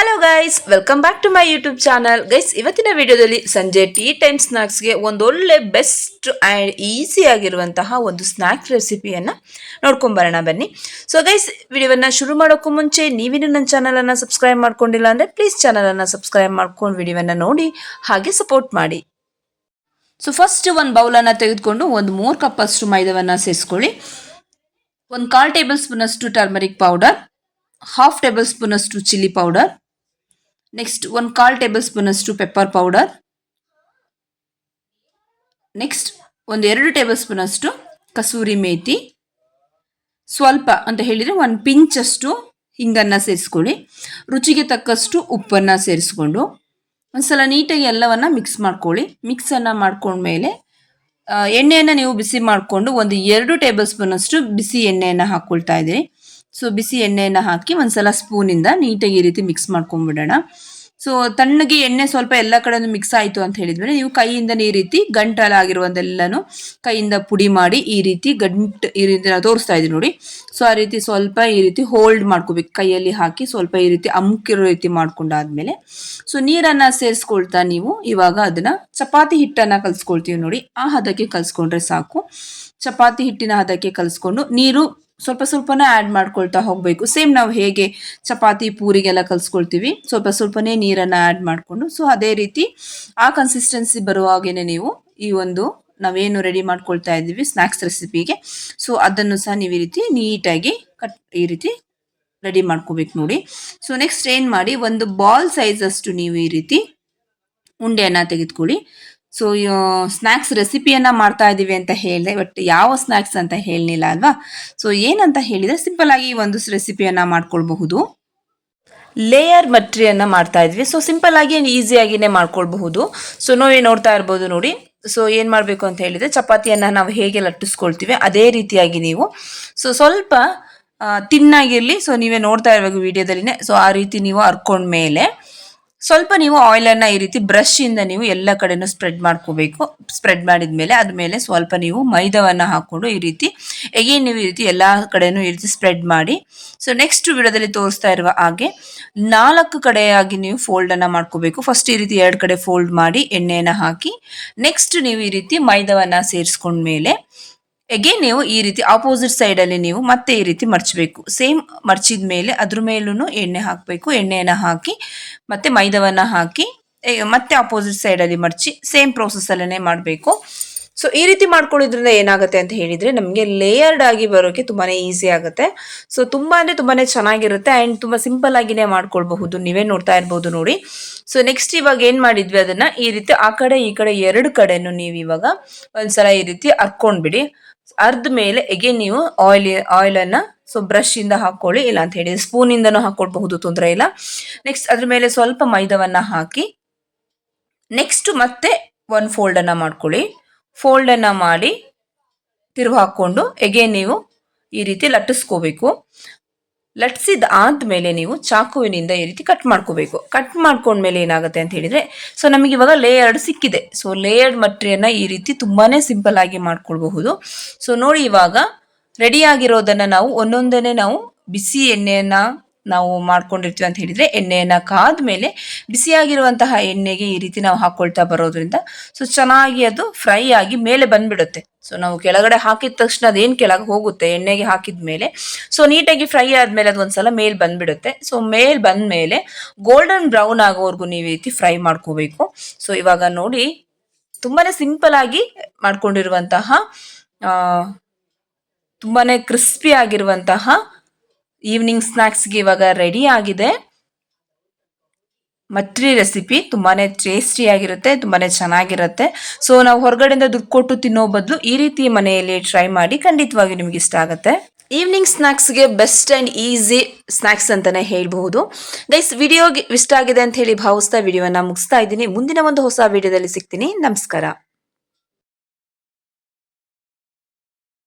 Hello guys welcome back to my YouTube channel guys ಇವತ್ತಿನ ವಿಡಿಯೋದಲ್ಲಿ ಸಂಜೆ ಟೀ ಟೈಮ್ ಸ್ನಾಕ್ಸ್ಗೆ ಒಂದೊಳ್ಳೆ ಬೆಸ್ಟ್ ಆ್ಯಂಡ್ ಈಸಿ ಆಗಿರುವಂತಹ ಒಂದು ಸ್ನ್ಯಾಕ್ಸ್ ರೆಸಿಪಿಯನ್ನು ನೋಡ್ಕೊಂಬರೋಣ ಬನ್ನಿ. ಸೊ ಗೈಸ್ ವಿಡಿಯೋವನ್ನು ಶುರು ಮಾಡೋಕ್ಕೂ ಮುಂಚೆ ನೀವಿನ್ನೂ ನನ್ನ ಚಾನಲನ್ನು ಸಬ್ಸ್ಕ್ರೈಬ್ ಮಾಡ್ಕೊಂಡಿಲ್ಲ ಅಂದರೆ ಪ್ಲೀಸ್ ಚಾನಲನ್ನು ಸಬ್ಸ್ಕ್ರೈಬ್ ಮಾಡ್ಕೊಂಡು ವಿಡಿಯೋವನ್ನು ನೋಡಿ, ಹಾಗೆ ಸಪೋರ್ಟ್ ಮಾಡಿ. ಸೊ ಫಸ್ಟ್ ಒಂದು ಬೌಲನ್ನು ತೆಗೆದುಕೊಂಡು ಒಂದು ಮೂರು ಕಪ್ ಅಷ್ಟು ಮೈದವನ್ನು ಸೇರಿಸ್ಕೊಳ್ಳಿ ಒಂದು ಕಾಲು ಟೇಬಲ್ ಸ್ಪೂನಷ್ಟು ಟರ್ಮರಿಕ್ ಪೌಡರ್ ಹಾಫ್ ಟೇಬಲ್ ಸ್ಪೂನಷ್ಟು ಚಿಲ್ಲಿ ಪೌಡರ್ ನೆಕ್ಸ್ಟ್ ಒಂದು ಕಾಲ್ ಟೇಬಲ್ ಸ್ಪೂನ್ ಅಷ್ಟು ಪೆಪ್ಪರ್ ಪೌಡರ್ ನೆಕ್ಸ್ಟ್ ಒಂದು ಎರಡು ಟೇಬಲ್ ಸ್ಪೂನ್ ಅಷ್ಟು ಕಸೂರಿ ಮೇಥಿ ಸ್ವಲ್ಪ ಅಂತ ಹೇಳಿದರೆ ಒಂದು ಪಿಂಚಷ್ಟು ಹಿಂಗನ್ನು ಸೇರಿಸ್ಕೊಳ್ಳಿ ರುಚಿಗೆ ತಕ್ಕಷ್ಟು ಉಪ್ಪನ್ನು ಸೇರಿಸ್ಕೊಂಡು ಒಂದ್ಸಲ ನೀಟಾಗಿ ಎಲ್ಲವನ್ನು ಮಿಕ್ಸ್ ಮಾಡ್ಕೊಳ್ಳಿ ಮಿಕ್ಸನ್ನು ಮಾಡ್ಕೊಂಡ್ಮೇಲೆ ಎಣ್ಣೆಯನ್ನು ನೀವು ಬಿಸಿ ಮಾಡಿಕೊಂಡು ಒಂದು ಎರಡು ಟೇಬಲ್ ಸ್ಪೂನಷ್ಟು ಬಿಸಿ ಎಣ್ಣೆಯನ್ನು ಹಾಕ್ಕೊಳ್ತಾ ಇದ್ದೀರಿ ಸೊ ಬಿಸಿ ಎಣ್ಣೆಯನ್ನು ಹಾಕಿ ಒಂದ್ಸಲ ಸ್ಪೂನಿಂದ ನೀಟಾಗಿ ಈ ರೀತಿ ಮಿಕ್ಸ್ ಮಾಡ್ಕೊಂಡ್ಬಿಡೋಣ. ಸೊ ತಣ್ಣಗೆ ಎಣ್ಣೆ ಸ್ವಲ್ಪ ಎಲ್ಲ ಕಡೆನೂ ಮಿಕ್ಸ್ ಆಯಿತು ಅಂತ ಹೇಳಿದ್ಮೇಲೆ ನೀವು ಕೈಯಿಂದನೇ ಈ ರೀತಿ ಗಂಟಲಾಗಿರುವಂತೆಲ್ಲನೂ ಕೈಯಿಂದ ಪುಡಿ ಮಾಡಿ ಈ ರೀತಿ ಗಂಟು ಈ ರೀತಿ ತೋರಿಸ್ತಾ ಇದ್ದೀನಿ ನೋಡಿ. ಸೊ ಆ ರೀತಿ ಸ್ವಲ್ಪ ಈ ರೀತಿ ಹೋಲ್ಡ್ ಮಾಡ್ಕೋಬೇಕು. ಕೈಯಲ್ಲಿ ಹಾಕಿ ಸ್ವಲ್ಪ ಈ ರೀತಿ ಅಮುಕಿರೋ ರೀತಿ ಮಾಡ್ಕೊಂಡಾದ್ಮೇಲೆ. ಸೊ ನೀರನ್ನು ಸೇರಿಸ್ಕೊಳ್ತಾ ನೀವು ಇವಾಗ ಅದನ್ನು ಚಪಾತಿ ಹಿಟ್ಟನ್ನು ಕಲಿಸ್ಕೊಳ್ತೀವಿ ನೋಡಿ. ಆ ಹದಕ್ಕೆ ಕಲಿಸ್ಕೊಂಡ್ರೆ ಸಾಕು. ಚಪಾತಿ ಹಿಟ್ಟಿನ ಹದಕ್ಕೆ ಕಲಿಸ್ಕೊಂಡು ನೀರು ಸ್ವಲ್ಪ ಸ್ವಲ್ಪನೇ ಆ್ಯಡ್ ಮಾಡ್ಕೊಳ್ತಾ ಹೋಗಬೇಕು. ಸೇಮ್ ನಾವು ಹೇಗೆ ಚಪಾತಿ, ಪೂರಿಗೆಲ್ಲ ಕಲಿಸ್ಕೊಳ್ತೀವಿ. ಸ್ವಲ್ಪ ಸ್ವಲ್ಪನೇ ನೀರನ್ನು ಆ್ಯಡ್ ಮಾಡಿಕೊಂಡು ಸೊ ಅದೇ ರೀತಿ ಆ ಕನ್ಸಿಸ್ಟೆನ್ಸಿ ಬರುವಾಗೇನೆ ನೀವು ಈ ಒಂದು ನಾವೇನು ರೆಡಿ ಮಾಡ್ಕೊಳ್ತಾ ಇದ್ದೀವಿ ಸ್ನ್ಯಾಕ್ಸ್ ರೆಸಿಪಿಗೆ ಸೊ ಅದನ್ನು ಸಹ ನೀವು ಈ ರೀತಿ ನೀಟಾಗಿ ಕಟ್ ಈ ರೀತಿ ರೆಡಿ ಮಾಡ್ಕೋಬೇಕು ನೋಡಿ. ಸೊ ನೆಕ್ಸ್ಟ್ ಏನು ಮಾಡಿ, ಒಂದು ಬಾಲ್ ಸೈಜ್ ಅಷ್ಟು ನೀವು ಈ ರೀತಿ ಉಂಡೆಯನ್ನು ತೆಗೆದುಕೊಳ್ಳಿ. ಸೊ ಸ್ನ್ಯಾಕ್ಸ್ ರೆಸಿಪಿಯನ್ನು ಮಾಡ್ತಾ ಇದ್ದೀವಿ ಅಂತ ಹೇಳಿದೆ ಬಟ್ ಯಾವ ಸ್ನ್ಯಾಕ್ಸ್ ಅಂತ ಹೇಳಲಿಲ್ಲ ಅಲ್ವಾ? ಸೊ ಏನಂತ ಹೇಳಿದರೆ ಸಿಂಪಲ್ ಆಗಿ ಒಂದು ರೆಸಿಪಿಯನ್ನು ಮಾಡ್ಕೊಳ್ಬಹುದು. ಲೇಯರ್ ಮಟ್ರಿಯನ್ನು ಮಾಡ್ತಾ ಇದ್ವಿ. ಸೊ ಸಿಂಪಲ್ ಆಗಿ ಈಸಿಯಾಗಿನೇ ಮಾಡ್ಕೊಳ್ಬಹುದು. ಸೊ ನಾವೇ ನೋಡ್ತಾ ಇರ್ಬೋದು ನೋಡಿ. ಸೊ ಏನು ಮಾಡಬೇಕು ಅಂತ ಹೇಳಿದರೆ ಚಪಾತಿಯನ್ನು ನಾವು ಹೇಗೆ ಲಟ್ಟಿಸ್ಕೊಳ್ತೀವಿ ಅದೇ ರೀತಿಯಾಗಿ ನೀವು. ಸೊ ಸ್ವಲ್ಪ ತಿನ್ನಾಗಿರಲಿ. ಸೊ ನೀವೇ ನೋಡ್ತಾ ಇರಬೇಕು ವಿಡಿಯೋದಲ್ಲಿನೇ ಸೊ ಆ ರೀತಿ ನೀವು ಹರ್ಕೊಂಡ್ಮೇಲೆ ಸ್ವಲ್ಪ ನೀವು ಆಯಿಲನ್ನು ಈ ರೀತಿ ಬ್ರಷ್ ಇಂದ ನೀವು ಎಲ್ಲ ಕಡೆನೂ ಸ್ಪ್ರೆಡ್ ಮಾಡ್ಕೋಬೇಕು. ಸ್ಪ್ರೆಡ್ ಮಾಡಿದ ಮೇಲೆ ಅದ್ಮೇಲೆ ಸ್ವಲ್ಪ ನೀವು ಮೈದಾವನ್ನು ಹಾಕ್ಕೊಂಡು ಈ ರೀತಿ ಎಗೇನ್ ನೀವು ಈ ರೀತಿ ಎಲ್ಲ ಕಡೆನೂ ಈ ರೀತಿ ಸ್ಪ್ರೆಡ್ ಮಾಡಿ. ಸೊ ನೆಕ್ಸ್ಟ್ ವಿಡಿಯೋದಲ್ಲಿ ತೋರಿಸ್ತಾ ಇರುವ ಹಾಗೆ ನಾಲ್ಕು ಕಡೆಯಾಗಿ ನೀವು ಫೋಲ್ಡನ್ನು ಮಾಡ್ಕೋಬೇಕು. ಫಸ್ಟ್ ಈ ರೀತಿ ಎರಡು ಕಡೆ ಫೋಲ್ಡ್ ಮಾಡಿ ಎಣ್ಣೆಯನ್ನು ಹಾಕಿ ನೆಕ್ಸ್ಟ್ ನೀವು ಈ ರೀತಿ ಮೈದಾವನ್ನು ಸೇರಿಸ್ಕೊಂಡ್ಮೇಲೆ ಎಗೇನ್ ನೀವು ಈ ರೀತಿ ಆಪೋಸಿಟ್ ಸೈಡಲ್ಲಿ ನೀವು ಮತ್ತೆ ಈ ರೀತಿ ಮರ್ಚಬೇಕು. ಸೇಮ್ ಮರ್ಚಿದ ಮೇಲೆ ಅದ್ರ ಮೇಲೂ ಎಣ್ಣೆ ಹಾಕಬೇಕು. ಎಣ್ಣೆಯನ್ನು ಹಾಕಿ ಮತ್ತೆ ಮೈದಾವನ್ನ ಹಾಕಿ ಮತ್ತೆ ಆಪೋಸಿಟ್ ಸೈಡಲ್ಲಿ ಮಡಚಿ ಸೇಮ್ ಪ್ರೋಸೆಸ್ಸಲ್ಲೇ ಮಾಡಬೇಕು. ಸೊ ಈ ರೀತಿ ಮಾಡ್ಕೊಳ್ಳೋದ್ರಿಂದ ಏನಾಗುತ್ತೆ ಅಂತ ಹೇಳಿದರೆ, ನಮಗೆ ಲೇಯರ್ಡ್ ಆಗಿ ಬರೋಕ್ಕೆ ತುಂಬಾ ಈಸಿ ಆಗುತ್ತೆ. ಸೊ ತುಂಬ ಅಂದರೆ ತುಂಬಾ ಚೆನ್ನಾಗಿರುತ್ತೆ ಆ್ಯಂಡ್ ತುಂಬ ಸಿಂಪಲ್ ಆಗಿನೇ ಮಾಡ್ಕೊಳ್ಬಹುದು. ನೀವೇ ನೋಡ್ತಾ ಇರ್ಬೋದು ನೋಡಿ. ಸೊ ನೆಕ್ಸ್ಟ್ ಇವಾಗ ಏನು ಮಾಡಿದ್ವಿ ಅದನ್ನು? ಈ ರೀತಿ ಆ ಕಡೆ, ಈ ಕಡೆ ಎರಡು ಕಡೆನೂ ನೀವು ಇವಾಗ ಒಂದ್ಸಲ ಈ ರೀತಿ ಹರ್ಕೊಂಡ್ಬಿಡಿ. ಅರ್ಧ ಮೇಲೆ, ಎಗೆ ನೀವು ಆಯಿಲ್ ಆಯಿಲನ್ನು ಸೊ ಬ್ರಷ್ ಇಂದ ಹಾಕೊಳ್ಳಿ, ಇಲ್ಲ ಅಂತ ಹೇಳಿ ಸ್ಪೂನಿಂದನೂ ಹಾಕೊಳ್ಬಹುದು, ತೊಂದರೆ ಇಲ್ಲ. ನೆಕ್ಸ್ಟ್ ಅದ್ರ ಮೇಲೆ ಸ್ವಲ್ಪ ಮೈದಾವನ್ನ ಹಾಕಿ ನೆಕ್ಸ್ಟ್ ಮತ್ತೆ ಒಂದು ಫೋಲ್ಡನ್ನು ಮಾಡ್ಕೊಳ್ಳಿ. ಫೋಲ್ಡನ್ನು ಮಾಡಿ, ತಿರುವು ಹಾಕ್ಕೊಂಡು ಎಗೇನ್ ನೀವು ಈ ರೀತಿ ಲಟ್ಟಿಸ್ಕೋಬೇಕು. ಲಟ್ಸಿದ ಆದ್ಮೇಲೆ ನೀವು ಚಾಕುವಿನಿಂದ ಈ ರೀತಿ ಕಟ್ ಮಾಡ್ಕೋಬೇಕು. ಕಟ್ ಮಾಡ್ಕೊಂಡ್ಮೇಲೆ ಏನಾಗುತ್ತೆ ಅಂತ ಹೇಳಿದ್ರೆ ಸೊ ನಮಗೆ ಇವಾಗ ಲೇಯರ್ಡ್ ಸಿಕ್ಕಿದೆ. ಸೊ ಲೇಯರ್ಡ್ ಮಟ್ರಿಯನ್ನ ಈ ರೀತಿ ತುಂಬಾನೇ ಸಿಂಪಲ್ ಆಗಿ ಮಾಡ್ಕೊಳ್ಬಹುದು. ಸೊ ನೋಡಿ ಇವಾಗ ರೆಡಿ ಆಗಿರೋದನ್ನ ನಾವು ಒಂದೊಂದನೇ ನಾವು ಬಿಸಿ ಎಣ್ಣೆಯನ್ನ ನಾವು ಮಾಡ್ಕೊಂಡಿರ್ತೀವಿ ಅಂತ ಹೇಳಿದ್ರೆ ಎಣ್ಣೆಯನ್ನ ಕಾದ್ಮೇಲೆ ಬಿಸಿಯಾಗಿರುವಂತಹ ಎಣ್ಣೆಗೆ ಈ ರೀತಿ ನಾವು ಹಾಕ್ಕೊಳ್ತಾ ಬರೋದ್ರಿಂದ ಸೊ ಚೆನ್ನಾಗಿ ಅದು ಫ್ರೈ ಆಗಿ ಮೇಲೆ ಬಂದ್ಬಿಡುತ್ತೆ. ಸೊ ನಾವು ಕೆಳಗಡೆ ಹಾಕಿದ ತಕ್ಷಣ ಅದೇನು ಕೆಳಗೆ ಹೋಗುತ್ತೆ, ಎಣ್ಣೆಗೆ ಹಾಕಿದ ಮೇಲೆ ಸೊ ನೀಟಾಗಿ ಫ್ರೈ ಆದ್ಮೇಲೆ ಅದು ಒಂದ್ಸಲ ಮೇಲೆ ಬಂದ್ಬಿಡುತ್ತೆ. ಸೊ ಮೇಲ್ ಬಂದ್ಮೇಲೆ ಗೋಲ್ಡನ್ ಬ್ರೌನ್ ಆಗೋವರೆಗೂ ನೀವು ಈ ರೀತಿ ಫ್ರೈ ಮಾಡ್ಕೋಬೇಕು. ಸೊ ಇವಾಗ ನೋಡಿ, ತುಂಬಾನೇ ಸಿಂಪಲ್ ಆಗಿ ಮಾಡ್ಕೊಂಡಿರುವಂತಹ ತುಂಬಾನೇ ಕ್ರಿಸ್ಪಿ ಆಗಿರುವಂತಹ ಈವ್ನಿಂಗ್ ಸ್ನ್ಯಾಕ್ಸ್ಗೆ ಇವಾಗ ರೆಡಿ ಆಗಿದೆ. ಮಟ್ರಿ ರೆಸಿಪಿ ತುಂಬಾನೇ ಟೇಸ್ಟಿ ಆಗಿರುತ್ತೆ, ತುಂಬಾನೇ ಚೆನ್ನಾಗಿರುತ್ತೆ. ಸೊ ನಾವು ಹೊರಗಡೆಯಿಂದ ದುಡ್ಡು ಕೊಟ್ಟು ತಿನ್ನೋ ಬದಲು ಈ ರೀತಿ ಮನೆಯಲ್ಲಿ ಟ್ರೈ ಮಾಡಿ ಖಂಡಿತವಾಗಿ ನಿಮ್ಗೆ ಇಷ್ಟ ಆಗುತ್ತೆ. ಈವ್ನಿಂಗ್ ಸ್ನ್ಯಾಕ್ಸ್ಗೆ ಬೆಸ್ಟ್ ಆ್ಯಂಡ್ ಈಸಿ ಸ್ನ್ಯಾಕ್ಸ್ ಅಂತಲೇ ಹೇಳಬಹುದು. ಗೈಸ್ ವಿಡಿಯೋಗೆ ಇಷ್ಟ ಆಗಿದೆ ಅಂತ ಹೇಳಿ ಭಾವಿಸ್ತಾ ವಿಡಿಯೋನ ಮುಗಿಸ್ತಾ ಇದ್ದೀನಿ. ಮುಂದಿನ ಒಂದು ಹೊಸ ವಿಡಿಯೋದಲ್ಲಿ ಸಿಗ್ತೀನಿ. ನಮಸ್ಕಾರ.